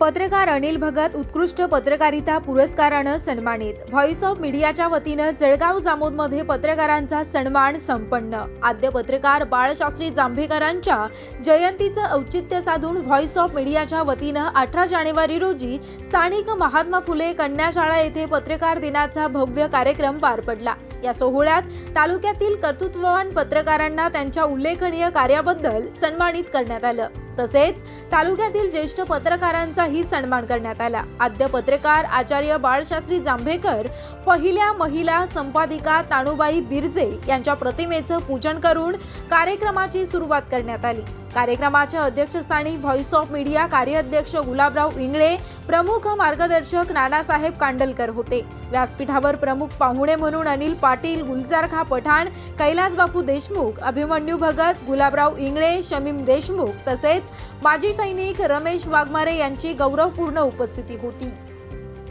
पत्रकार अनिल भगत उत्कृष्ट पत्रकारिता पुरस्कारानं सन्मानित. व्हॉइस ऑफ मीडियाच्या वतीनं जळगाव जामोदमध्ये पत्रकारांचा सन्मान संपन्न. आद्य पत्रकार बाळशास्त्री जांभेकरांच्या जयंतीचं औचित्य साधून व्हॉइस ऑफ मीडियाच्या वतीनं अठरा जानेवारी रोजी स्थानिक महात्मा फुले कन्या शाळा येथे पत्रकार दिनाचा भव्य कार्यक्रम पार पडला. या सोहळ्यात तालुक्यातील कर्तृत्ववान पत्रकारांना त्यांच्या उल्लेखनीय कार्याबद्दल सन्मानित करण्यात आलं. तसेच तालुक्यातील ज्येष्ठ पत्रकारांचाही सन्मान करण्यात आला. आद्य पत्रकार आचार्य बाळशास्त्री जांभेकर पहिल्या महिला संपादिका तानुबाई बिरजे यांच्या प्रतिमेचं पूजन करून कार्यक्रमाची सुरुवात करण्यात आली. कार्यक्रमाच्या अध्यक्षस्थानी व्हॉइस ऑफ मीडिया कार्याध्यक्ष गुलाबराव इंगळे प्रमुख मार्गदर्शक नानासाहेब कांडलकर होते. व्यासपीठावर प्रमुख पाहुणे म्हणून अनिल पाटील गुलजार खा पठाण कैलास बापू देशमुख अभिमन्यू भगत गुलाबराव इंगळे शमीम देशमुख तसेच माजी सैनिक रमेश वाघमारे यांची गौरवपूर्ण उपस्थिती होती.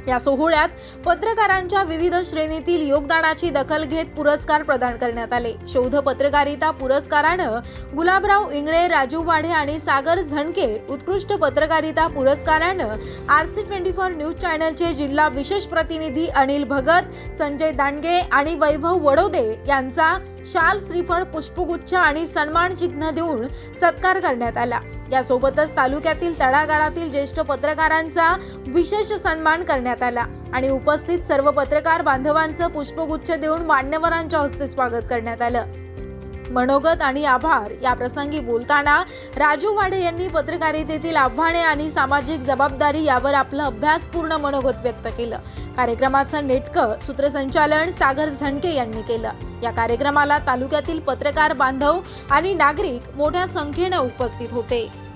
या सोहळ्यात पत्रकारांच्या विविध श्रेणीतील योगदानाची दखल घेत पुरस्कार प्रदान करण्यात आले. शोध पत्रकारिता पुरस्कारानं गुलाबराव इंगळे राजू वाढे आणि सागर झणके उत्कृष्ट पत्रकारिता पुरस्कारानं R C twenty four news चॅनलचे जिल्हा विशेष प्रतिनिधी अनिल भगत संजय दांडगे आणि वैभव वडोदे यांचा शाल श्रीफळ पुष्पगुच्छ आणि सन्मान चिन्ह देऊन सत्कार करण्यात आला. यासोबतच तालुक्यातील तळागाळातील ज्येष्ठ पत्रकारांचा विशेष सन्मान करण्यात आला आणि उपस्थित सर्व पत्रकार बांधवांचं पुष्पगुच्छ देऊन मान्यवरांच्या हस्ते स्वागत करण्यात आलं. मनोगत आणि आभार. या प्रसंगी बोलताना राजू वाडे यांनी पत्रकारितेतील आव्हाने आणि सामाजिक जबाबदारी यावर आपलं अभ्यासपूर्ण मनोगत व्यक्त केलं. कार्यक्रमाचं नेटकं सूत्रसंचालन सागर झणके यांनी केलं. या कार्यक्रमाला तालुक्यातील पत्रकार बांधव आणि नागरिक मोठ्या संख्येनं उपस्थित होते.